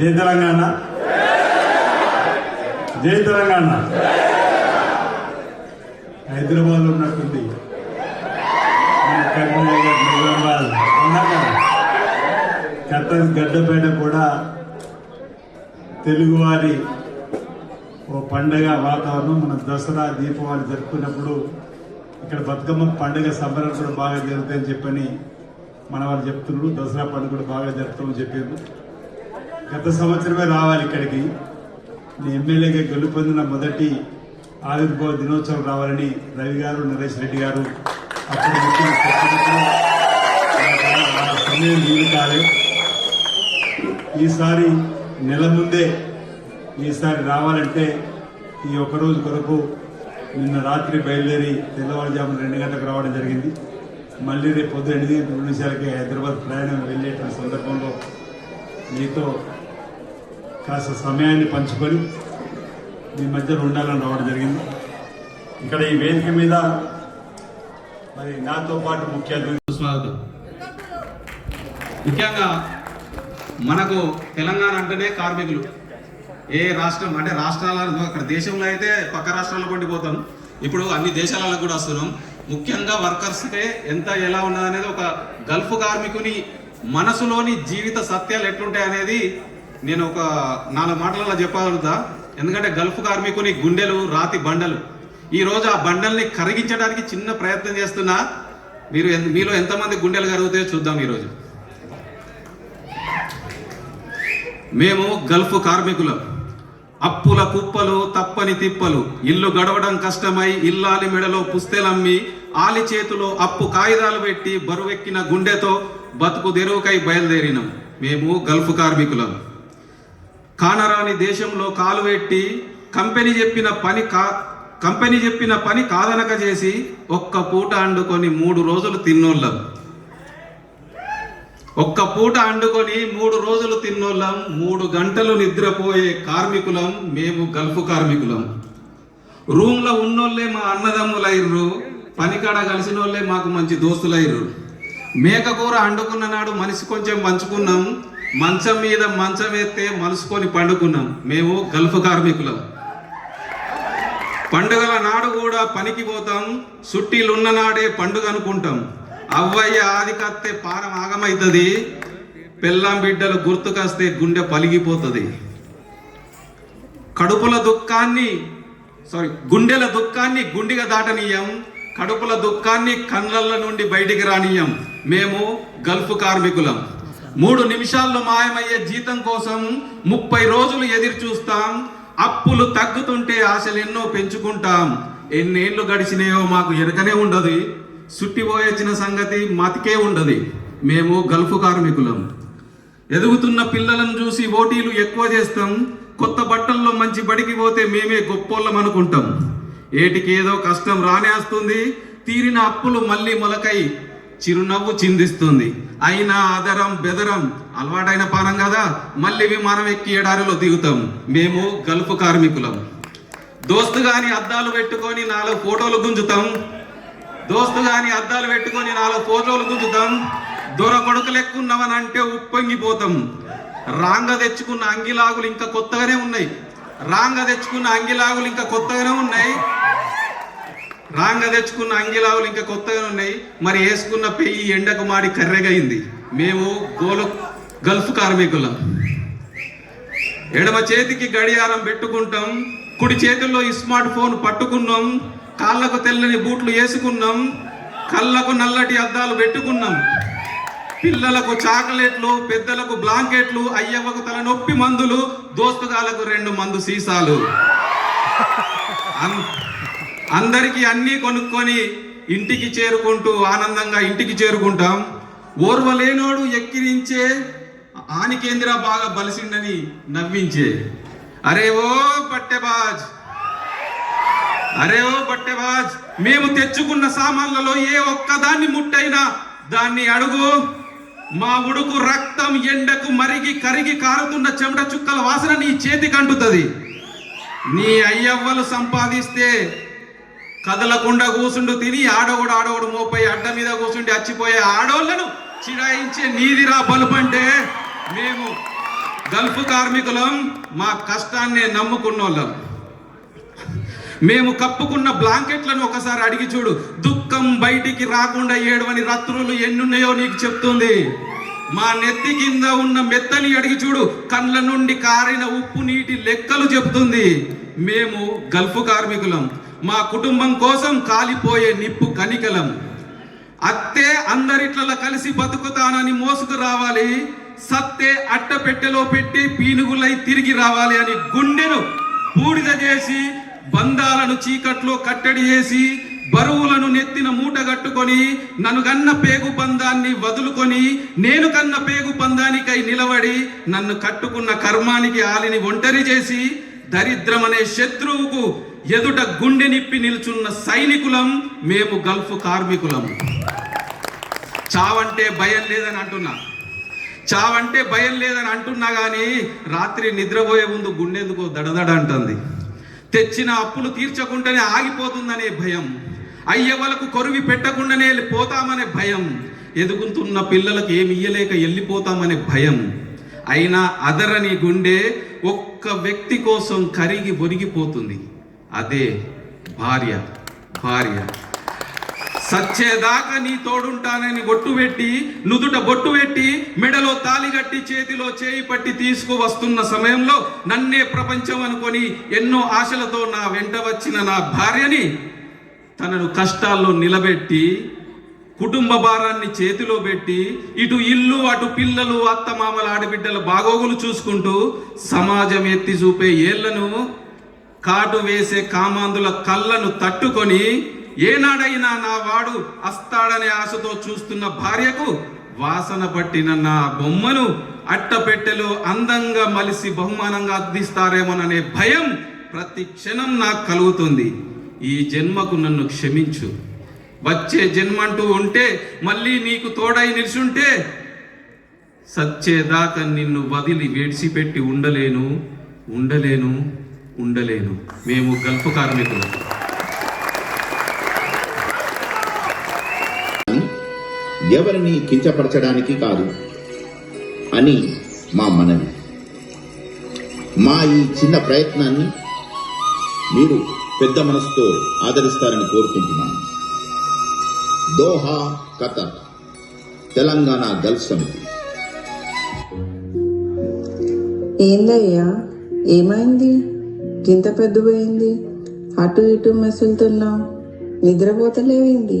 జై తెలంగాణ. జై తెలంగాణ. హైదరాబాద్ ఉన్నట్టుంది. మన కరీంనగర్ నిజామాబాద్ గడ్డపేట కూడా తెలుగువారి ఓ పండగ వాతావరణం. మన దసరా దీపావళి జరుపుకున్నప్పుడు ఇక్కడ బతుకమ్మ పండుగ సంబరాలు కూడా బాగా జరుగుతాయని చెప్పని మన వాళ్ళు చెప్తున్నారు. దసరా పండుగ కూడా బాగా జరుపుతామని చెప్పారు. గత సంవత్సరమే రావాలి ఇక్కడికి. నేను ఎమ్మెల్యేగా గెలుపొందిన మొదటి ఆవిర్భావ దినోత్సవం రావాలని రవి గారు నరేష్ రెడ్డి గారు అప్పుడు సమయం ఈసారి నెల ముందే ఈసారి రావాలంటే ఈ ఒక్క రోజు కొరకు నిన్న రాత్రి బయలుదేరి తెల్లవారుజామున రెండు గంటలకు రావడం జరిగింది. మళ్ళీ రేపు పొద్దు ఎనిమిది రెండు నిమిషాలకి హైదరాబాద్ ప్రయాణం వెళ్ళేటువంటి సందర్భంలో మీతో కాస్త సమయాన్ని పంచుకొని మీ మధ్యలో ఉండాలని రావడం జరిగింది. ఇక్కడ ఈ వేదిక మీద మరి నాతో పాటు ముఖ్య అతిథి స్వాగతం. ముఖ్యంగా మనకు తెలంగాణ అంటేనే కార్మికులు. ఏ రాష్ట్రం అంటే రాష్ట్రాల అక్కడ దేశంలో అయితే పక్క రాష్ట్రాలకు కొండిపోతాం ఇప్పుడు అన్ని దేశాలలో కూడా వస్తున్నాం. ముఖ్యంగా వర్కర్స్కే ఎంత ఎలా ఉన్నది అనేది ఒక గల్ఫ్ కార్మికుని మనసులోని జీవిత సత్యాలు ఎట్లుంటాయి అనేది నేను ఒక నాలుగు మాటలలో చెప్పగలుగుతా. ఎందుకంటే గల్ఫ్ కార్మికుని గుండెలు రాతి బండలు. ఈ రోజు ఆ బండల్ని కరిగించడానికి చిన్న ప్రయత్నం చేస్తున్నా. మీరు మీలో ఎంతమంది గుండెలు కరుగుతాయో చూద్దాం ఈరోజు. మేము గల్ఫ్ కార్మికులం. అప్పుల కుప్పలు తప్పని తిప్పలు. ఇల్లు గడవడం కష్టమై ఇల్లాలి మెడలో పుస్తెలమ్మి ఆలి చేతిలో అప్పు కాగితాలు పెట్టి బరువెక్కిన గుండెతో బతుకు తెరువుకై బయలుదేరినాం. మేము గల్ఫ్ కార్మికులం. కానరాని దేశంలో కాలు పెట్టి కంపెనీ చెప్పిన పని కా కంపెనీ చెప్పిన పని కాదనక చేసి ఒక్క పూట అండుకొని మూడు రోజులు తిన్నోళ్ళం. ఒక్క పూట అండుకొని మూడు రోజులు తిన్నోళ్ళం. మూడు గంటలు నిద్రపోయే కార్మికులం మేము గల్ఫ్ కార్మికులం. రూమ్లో ఉన్నోళ్ళే మా అన్నదమ్ములయ్యారు పనికాడ కలిసిన వాళ్ళే మాకు మంచి దోస్తులయ్యారు మేకకూర అండుకున్న నాడు మనిషి కొంచెం పంచుకున్నాం. మంచం మీద మంచం ఎత్తే మలుసుకొని పండుకున్నాం. మేము గల్ఫ్ కార్మికులం. పండుగల నాడు కూడా పనికి పోతాం. సుట్టీలున్న నాడే పండుగ అనుకుంటాం. అవ్వయ్య ఆది కత్తే పానం ఆగమైతుంది. పెళ్ళాం బిడ్డలు గుర్తుకొస్తే గుండె పలిగిపోతుంది. కడుపుల దుఃఖాన్ని సారీ గుండెల దుఃఖాన్ని గుండిగా దాటనీయం. కడుపుల దుఃఖాన్ని కండ్ల నుండి బయటికి రానియం. మేము గల్ఫ్ కార్మికులం. మూడు నిమిషాల్లో మాయమయ్యే జీతం కోసం ముప్పై రోజులు ఎదురు చూస్తాం. అప్పులు తగ్గుతుంటే ఆశలు ఎన్నో పెంచుకుంటాం. ఎన్నేళ్ళు గడిచినాయో మాకు ఎరకనే ఉండదు. సుట్టిపోయొచ్చిన సంగతి మతికే ఉండదు. మేము గల్ఫ్ కార్మికులం. ఎదుగుతున్న పిల్లలను చూసి ఓటీలు ఎక్కువ చేస్తాం. కొత్త బట్టల్లో మంచి బడికి పోతే మేమే గొప్పోళ్ళం అనుకుంటాం. ఏటికి ఏదో కష్టం రానేస్తుంది తీరిన అప్పులు మళ్ళీ మొలకై చిరునవ్వు చిందిస్తుంది. అయినా అదరం బెదరం అలవాటైన పానం కదా? మళ్ళీ విమానం ఎక్కి ఎడారిలో దిగుతాం. మేము గల్ఫ్ కార్మికులం. దోస్తు గాని అద్దాలు పెట్టుకొని నాలుగు ఫోటోలు గుంజుతాం. దోస్తు గాని అద్దాలు పెట్టుకొని నాలుగు ఫోటోలు గుంజుతాం. దొర కొడుకు లెక్కున్నామని అంటే ఉప్పొంగిపోతాం. రాంగ తెచ్చుకున్న అంగిలాగులు ఇంకా కొత్తగానే ఉన్నాయి. రాంగ తెచ్చుకున్న అంగిలాగులు ఇంకా కొత్తగానే ఉన్నాయి. రాంగ తెచ్చుకున్న అంగిలావులు ఇంకా కొత్తగా ఉన్నాయి. మరి వేసుకున్న పెయ్యి ఎండకు మాడి కర్రెగైంది మేము గోలు గల్ఫ్ కార్మికులం. ఎడమ చేతికి గడియారం పెట్టుకుంటాం. కుడి చేతుల్లో ఈ స్మార్ట్ ఫోన్ పట్టుకున్నాం. కాళ్ళకు తెల్లని బూట్లు వేసుకున్నాం. కళ్ళకు నల్లటి అద్దాలు పెట్టుకున్నాం. పిల్లలకు చాక్లెట్లు పెద్దలకు బ్లాంకెట్లు అయ్యవ్వకు తలనొప్పి మందులు దోస్తుగాలకు రెండు మందు సీసాలు. అందరికీ అన్నీ కొనుక్కొని ఇంటికి చేరుకుంటూ ఆనందంగా ఇంటికి చేరుకుంటాం. ఓర్వలేనోడు ఎక్కిరించే ఆనికేంద్ర బాగా బలిసిండని నవ్వించే. అరే ఓ పట్టెబాజ్! అరే ఓ పట్టెబాజ్! మేము తెచ్చుకున్న సామాన్లలో ఏ ఒక్కదాన్ని ముట్టైనా దాన్ని అడుగు. మా ఉడుకు రక్తం ఎండకు మరిగి కరిగి కారుతున్న చెమట చుక్కల వాసన నీ చేతికి అంటుతుంది. నీ అయ్యవ్వలు సంపాదిస్తే కదలకుండా కూసుండు తిని ఆడోడు ఆడోడు మోపై అడ్డ మీద కూసుండి అచ్చిపోయే ఆడోళ్ళను చిరాయించే నీదిరా బలుపంటే మేము గల్ఫ్ కార్మికులం మా కష్టాన్ని నమ్ముకున్న వాళ్ళం మేము కప్పుకున్న బ్లాంకెట్లను ఒకసారి అడిగి చూడు. దుఃఖం బయటికి రాకుండా ఏడవని రాత్రులు ఎన్నున్నాయో నీకు చెప్తుంది. మా నెత్తి కింద ఉన్న మెత్తని అడిగి చూడు. కండ్ల నుండి కారిన ఉప్పు నీటి లెక్కలు చెప్తుంది. మేము గల్ఫ్ కార్మికులం. మా కుటుంబం కోసం కాలిపోయే నిప్పు కనికలం. అత్తే అందరిట్లలో కలిసి బతుకుతానని మోసుకు రావాలి. సత్తే అట్ట పెట్టెలో పెట్టి పీనుగులై తిరిగి రావాలి అని గుండెను బూడిద చేసి బంధాలను చీకట్లో కట్టడి చేసి బరువులను నెత్తిన మూట కట్టుకొని నన్ను కన్న పేగు బంధాన్ని వదులుకొని నేను కన్న పేగు బంధానికై నిలబడి నన్ను కట్టుకున్న కర్మానికి ఆలిని ఒంటరి చేసి దరిద్రమనే శత్రువుకు ఎదుట గుండె నిప్పి నిల్చున్న సైనికులం మేము గల్ఫ్ కార్మికులం. చావంటే భయం లేదని అంటున్నా. చావంటే భయం లేదని అంటున్నా కానీ రాత్రి నిద్రపోయే ముందు గుండెందుకో దడదడ అంటుంది. తెచ్చిన అప్పులు తీర్చకుండానే ఆగిపోతుందనే భయం. అయ్యవలకు కొరివి పెట్టకుండానే పోతామనే భయం. ఎదుగుతున్న పిల్లలకు ఏమి ఇయ్యలేక వెళ్ళిపోతామనే భయం. అయినా అదరని గుండె ఒక్క వ్యక్తి కోసం కరిగి ఒరిగిపోతుంది. అదే భార్య భార్య. సచ్చేదాకా నీ తోడుంటానని బొట్టు పెట్టి నుదుట బొట్టు పెట్టి మెడలో తాలి కట్టి చేతిలో చేయి పట్టి తీసుకువస్తున్న సమయంలో నన్నే ప్రపంచం అనుకొని ఎన్నో ఆశలతో నా వెంట వచ్చిన నా భార్యని తనను కష్టాల్లో నిలబెట్టి కుటుంబ భారాన్ని చేతిలో పెట్టి ఇటు ఇల్లు అటు పిల్లలు అత్తమామల ఆడబిడ్డల బాగోగులు చూసుకుంటూ సమాజం ఎత్తి చూపే ఏళ్ళను కాటు వేసే కామాందుల కళ్ళను తట్టుకొని ఏనాడైనా నా వాడు అస్తాడనే ఆశతో చూస్తున్న భార్యకు వాసన పట్టిన నా బొమ్మను అట్టపెట్టెలో అందంగా మలిసి బహుమానంగా అందిస్తారేమోననే భయం ప్రతి క్షణం నాకు కలుగుతుంది. ఈ జన్మకు నన్ను క్షమించు. వచ్చే జన్మంటూ ఉంటే మళ్ళీ నీకు తోడై నిలుచుంటే సచ్చేదాకా నిన్ను వదిలి వేడిసిపెట్టి ఉండలేను ఉండలేను. ఉండలేను. మేము గల్ఫ్ కార్మికులు. ఎవరిని కించపరచడానికి కాదు. అని మా మనవి. మా ఈ చిన్న ప్రయత్నాన్ని మీరు పెద్ద మనసుతో ఆదరిస్తారని కోరుకుంటున్నాను. దోహా కతర్ తెలంగాణ గల్ఫ్ సమితి. ఏందయ్యా? ఏమైంది? గింత పెద్దపోయింది అటు ఇటు మెసులుతున్నావు నిద్రపోతలేవేంది.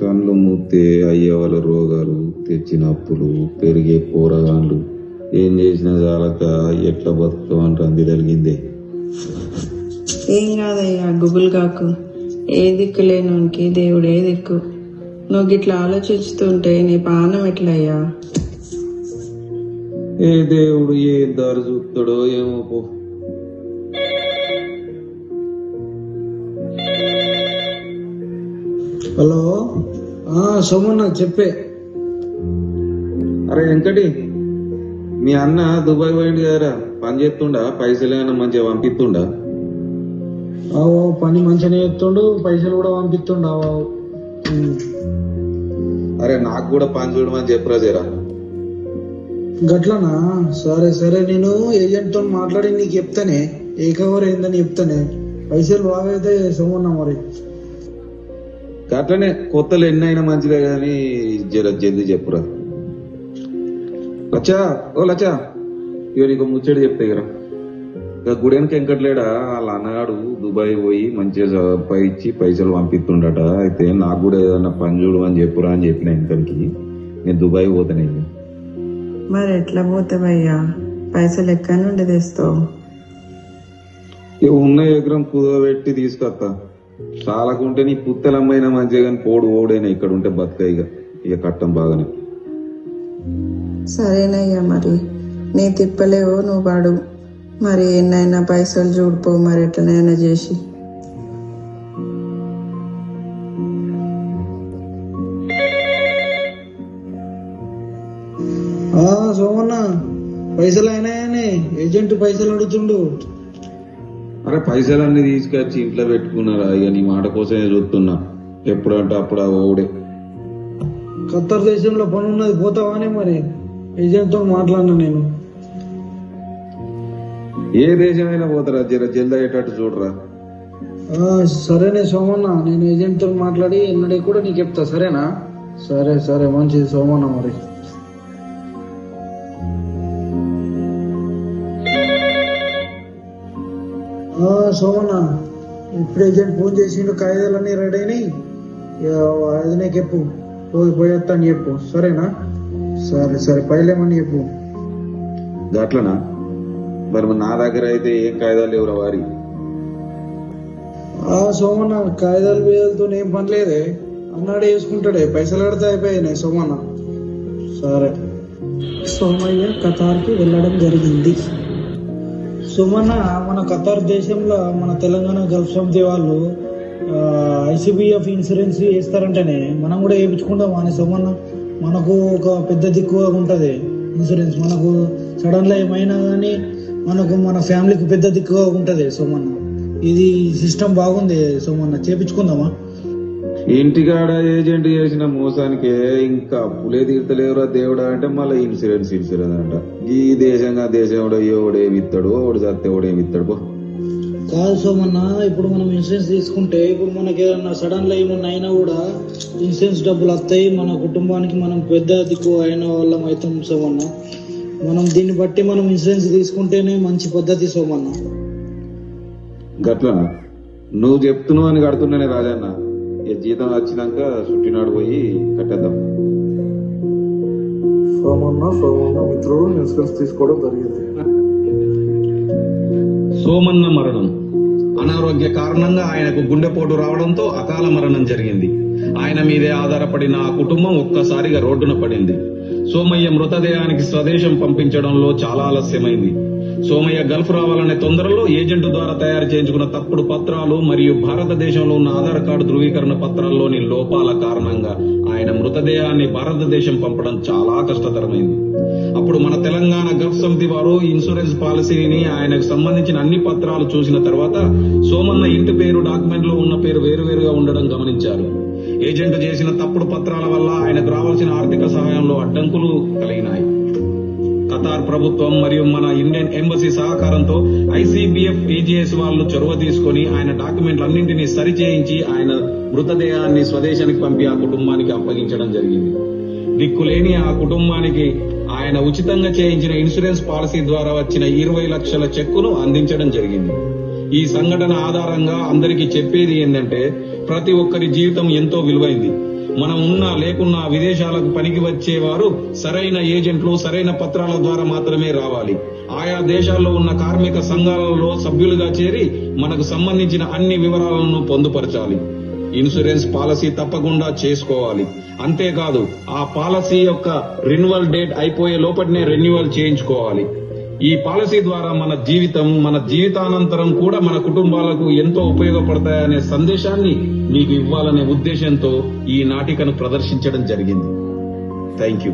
కళ్ళు మూస్తే అయ్యే వాళ్ళ రోగాలు తెచ్చిన అప్పులు పెరిగే పోరగాన్లు ఏం చేసినా చాలక ఎట్లా బతుకమంటే అంది ఏం కాదయ్యా గుబుల్ కాకు. ఏ దిక్కు లేనోనికి దేవుడే దిక్కు. నువ్వు గిట్లా ఆలోచిస్తుంటే నీ పానం ఎట్లయ్యా? ఏ దేవుడు ఏ దారి చూస్తాడో ఏమో పో. హలో? ఆ సోమన్న చెప్పే. అరే వెంకటి మీ అన్న దుబాయ్ పోయింది కదరా. పని చేస్తుండా? పైసలు ఏమైనా మంచిగా పంపిస్తుండా? ఆవో పని మంచిగానే చేస్తుండు పైసలు కూడా పంపిస్తుండు ఆవో. అరే నాకు కూడా పని చూడమని చెప్పురా జరా. గట్లనా? సరే సరే నేను ఏజెంట్తో మాట్లాడి నీకు చెప్తానే. ఏ కవర్ ఏందని చెప్తానే. పైసలు బాగా అయితే సోమన్న మరి. అట్లనే కొత్తలు ఎన్ని అయినా మంచిదే కానీ జర జల్ది చెప్పురా. లచ్చా ఓ లచ్చా ఇక నీకు ముచ్చడి చెప్తే కదా ఇక గుడెనక వెంకట్లేడా వాళ్ళ అన్నగాడు దుబాయ్ పోయి మంచిగా పై ఇచ్చి పైసలు పంపిస్తుండట అయితే నాకు కూడా ఏదన్నా పని చూడు అని చెప్పురా అని చెప్పిన వెంకటికి. నేను దుబాయ్ పోతానే ఇక. మరి ఎట్లా పోతావయ్యా? పైసలు ఎక్కడి నుండి తెస్తావు? ఇక ఉన్న ఎకరం కుదబెట్టి తీసుకొస్తా చాలకుంటే నీ పుత్తెలమ్మైనా మంచిగా కానీ పోడు ఓడైనా ఇక్కడ ఉంటే బతుక ఇక. ఇక కట్టం బాగానే. సరేనయ్యా మరి. నీ తిప్పలేవో నువ్వు పడు మరి ఎన్నైనా పైసలు చూడిపో మరి ఎట్లనైనా చేసి. ఆ సోమన్న పైసలు అయినాయనే. ఏజెంట్ పైసలు అడుగుతుండు. అరే పైసలన్నీ తీసుకొచ్చి ఇంట్లో పెట్టుకున్నారా? ఇక నీ మాట కోసమే చూస్తున్నా ఎప్పుడంటే అప్పుడు ఆ ఓడే ఖత్తర్ దేశంలో పని ఉన్నది పోతావానే మరి? ఏజెంట్తో మాట్లాడినా నేను. ఏ దేశమైనా పోతారా? జర జల్ది అయ్యేటట్టు చూడరా. ఆ, సరేనే సోమన్న నేను ఏజెంట్తో మాట్లాడి ఎన్నడే కూడా నీకు చెప్తా సరేనా? సరే సరే మంచిది సోమన్న మరి. సోమన్న ఇప్పుడు ఏజెంట్ ఫోన్ చేసిండు కాగితాలన్నీ రెడీ అయినాయి. అదినే చెప్పు. పోయి పోయేస్తా అని చెప్పు. సరేనా? సరే సరే పైలేమని చెప్పు. గట్లనా మరి నా దగ్గర అయితే ఏం కాయిదాలు లేవురా వారి? ఆ సోమన్న కాగితాలు వేయాలతో ఏం పని లేదే. అన్నాడే వేసుకుంటాడే. పైసలు కడితే అయిపోయాయి సోమన్న. సరే. సోమయ్య ఖతార్కి వెళ్ళడం జరిగింది. సుమన్న మన ఖతార్ దేశంలో మన తెలంగాణ గల్ఫ్ సమితి వాళ్ళు ఐసీబీఎఫ్ ఇన్సూరెన్స్ వేస్తారంటేనే మనం కూడా వేయించుకుంటాం అని సుమన్న మనకు ఒక పెద్ద దిక్కుగా ఉంటుంది ఇన్సూరెన్స్. మనకు సడన్గా ఏమైనా కానీ మనకు మన ఫ్యామిలీకి పెద్ద దిక్కుగా ఉంటుంది సోమన్న ఇది సిస్టమ్ బాగుంది సుమన్న చేపించుకుందామా? ఇంటికాడ ఏజెంట్ చేసిన మోసానికే ఇంకా అప్పులే తీర్తలేవురా దేవుడా అంటే మళ్ళీ ఇన్సూరెన్స్ ఇన్సూరెన్స్ అంట. ఈ దేశంగా దేశం ఎవడేమి ఇస్తాడు వాడు చస్తే ఎవడేమి ఇస్తాడు పో. కాదు సోమన్న ఇప్పుడు మనం ఇన్సూరెన్స్ తీసుకుంటే ఇప్పుడు మనకి ఏదన్నా సడన్గా ఏమన్నా అయినా కూడా ఇన్సూరెన్స్ డబ్బులు వస్తాయి. మన కుటుంబానికి మనం పెద్ద దిక్కు అయిన వాళ్ళం అవుతాం సోమన్న. మనం దీన్ని బట్టి మనం ఇన్సూరెన్స్ తీసుకుంటేనే మంచి పద్ధతి సోమన్న. గట్లనా? నువ్వు చెప్తున్నావు అని కడుతున్నానే రాజన్న. ఇక జీతం వచ్చినాక చుట్టినాడు పోయి కట్టేద్దాం. సోమన్న సోమన్న మిత్రుడు ఇన్సూరెన్స్ తీసుకోవడం జరిగింది. సోమన్న మరణం. అనారోగ్య కారణంగా ఆయనకు గుండెపోటు రావడంతో అకాల మరణం జరిగింది. ఆయన మీదే ఆధారపడిన ఆ కుటుంబం ఒక్కసారిగా రోడ్డున పడింది. సోమయ్య మృతదేహానికి స్వదేశం పంపించడంలో చాలా ఆలస్యమైంది. సోమయ్య గల్ఫ్ రావాలనే తొందరలో ఏజెంట్ ద్వారా తయారు చేయించుకున్న తప్పుడు పత్రాలు మరియు భారతదేశంలో ఉన్న ఆధార్ కార్డు ధృవీకరణ పత్రాల్లోని లోపాల కారణంగా ఆయన మృతదేహాన్ని భారతదేశం పంపడం చాలా కష్టతరమైంది. అప్పుడు మన తెలంగాణ గల్ఫ్ సమితి వారు ఇన్సూరెన్స్ పాలసీని ఆయనకు సంబంధించిన అన్ని పత్రాలు చూసిన తర్వాత సోమన్న ఇంటి పేరు డాక్యుమెంట్లో ఉన్న పేరు వేరువేరుగా ఉండడం గమనించారు. ఏజెంట్ చేసిన తప్పుడు పత్రాల వల్ల ఆయనకు రావాల్సిన ఆర్థిక సహాయంలో అడ్డంకులు కలిగినాయి. ఖతార్ ప్రభుత్వం మరియు మన ఇండియన్ ఎంబసీ సహకారంతో ఐసీబీఎఫ్ ఏజీఎస్ వాళ్ళు చొరవ తీసుకొని ఆయన డాక్యుమెంట్లన్నింటినీ సరిచేయించి ఆయన మృతదేహాన్ని స్వదేశానికి పంపి ఆ కుటుంబానికి అప్పగించడం జరిగింది. దిక్కులేని ఆ కుటుంబానికి ఆయన ఉచితంగా చేయించిన ఇన్సూరెన్స్ పాలసీ ద్వారా వచ్చిన ఇరవై లక్షల చెక్కును అందించడం జరిగింది. ఈ సంఘటన ఆధారంగా అందరికీ చెప్పేది ఏంటంటే ప్రతి ఒక్కరి జీవితం ఎంతో విలువైంది. మనం ఉన్నా లేకున్నా విదేశాలకు పనికి వచ్చేవారు సరైన ఏజెంట్లు సరైన పత్రాల ద్వారా మాత్రమే రావాలి. ఆయా దేశాల్లో ఉన్న కార్మిక సంఘాలలో సభ్యులుగా చేరి మనకు సంబంధించిన అన్ని వివరాలను పొందుపరచాలి. ఇన్సూరెన్స్ పాలసీ తప్పకుండా చేసుకోవాలి. అంతేకాదు ఆ పాలసీ యొక్క రెన్యువల్ డేట్ అయిపోయే లోపటినే రెన్యువల్ చేయించుకోవాలి. ఈ పాలసీ ద్వారా మన జీవితం మన జీవితానంతరం కూడా మన కుటుంబాలకు ఎంతో ఉపయోగపడతాయనే సందేశాన్ని మీకు ఇవ్వాలనే ఉద్దేశంతో ఈ నాటికను ప్రదర్శించడం జరిగింది. థ్యాంక్ యూ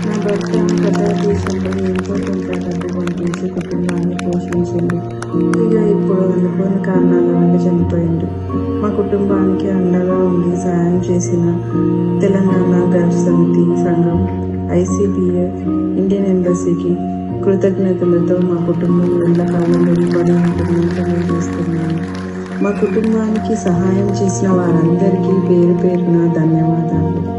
నా భర్త ఎంతో కొంత డబ్బు పంపించి కుటుంబాన్ని పోషించింది ఇక ఇప్పుడు అనుకోని కారణాల వల్ల చనిపోయిండు మా కుటుంబానికి అండగా ఉండి సాయం చేసిన తెలంగాణ గల్ఫ్ సమితి సంఘం ఐసీబీఎఫ్ ఇండియన్ ఎంబసీకి కృతజ్ఞతలతో మా కుటుంబం ఎల్లకాలం వెలుపడి ఉంటుందని తెలియజేస్తున్నాను. మా కుటుంబానికి సహాయం చేసిన వారందరికీ పేరు పేరున ధన్యవాదాలు.